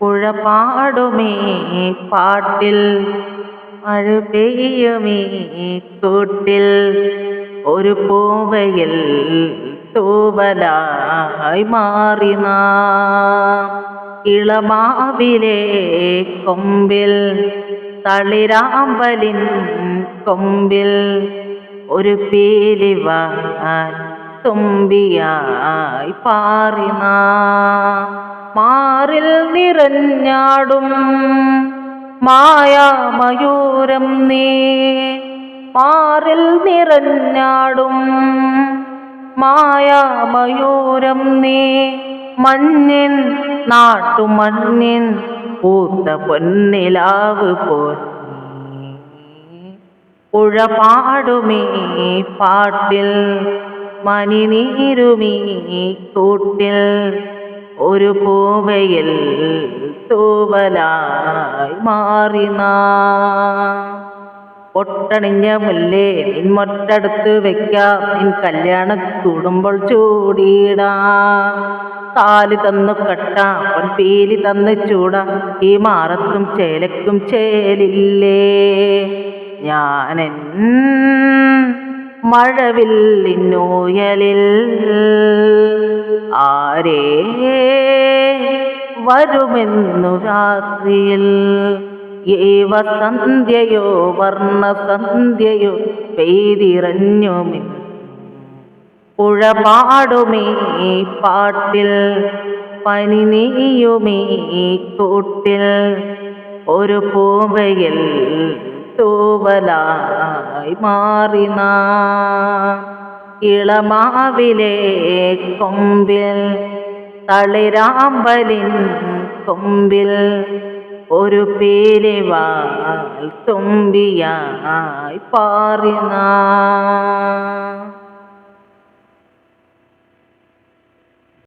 പുഴ പാടുമേ പാട്ടിൽ മഴ പെയ്യുമേ കൂട്ടിൽ ഒരു പൂവയിൽ തൂവലായി മാറി നാം. ഇളമാവിലെ കൊമ്പിൽ തളിരാമ്പലിൻ കൊമ്പിൽ. ഒരു പീലിവാൻ തുമ്പിയായി പാറി നാം. മാറിൽ നിറഞ്ഞാടും. മായാമയൂരം നീ മാറിൽ നിറഞ്ഞാടും. മായാമയൂരം നീ മഞ്ഞിൻ നാട്ടുമണ്ണിൻ പൂത്ത പൊന്നിലാവ് പോൽ പുഴ പാടുമേ പാട്ടിൽ മണിനീരുമീ കൂട്ടിൽ ഒരു പൂവയിൽ തൂവലായി മാറി പൊട്ടണിഞ്ഞ മുല്ലേ നിൻമൊട്ടടുത്ത് വെക്കാം. നിൻ കല്യാണ കൂടുമ്പോൾ ചൂടിയിടാം താലി തന്നു കെട്ടാം. പൊൻപീലി തന്ന് ചൂടാം. ഈ മാറത്തും ചേലക്കും ചേലില്ലേ. ഞാനൻ മഴവിൽ നിന്നോയലിൽ ആരേ വരുമെന്നു രാത്രിയിൽ. ഏവ സന്ധ്യയോ വർണസന്ധ്യയോ പെയ്തിറഞ്ഞുമേ പുഴ പാടുമേ പാട്ടിൽ പനി നീയുമേ കൂട്ടിൽ. ഒരു പൂവയിൽ തൂവലായി മാറി ഇളമാവിലേ ഇളമാവിലെ കൊമ്പിൽ തളിരാമ്പലിൻ കൊമ്പിൽ ഒരു പേരിവാൽ തുമ്പിയായി പാറി നാം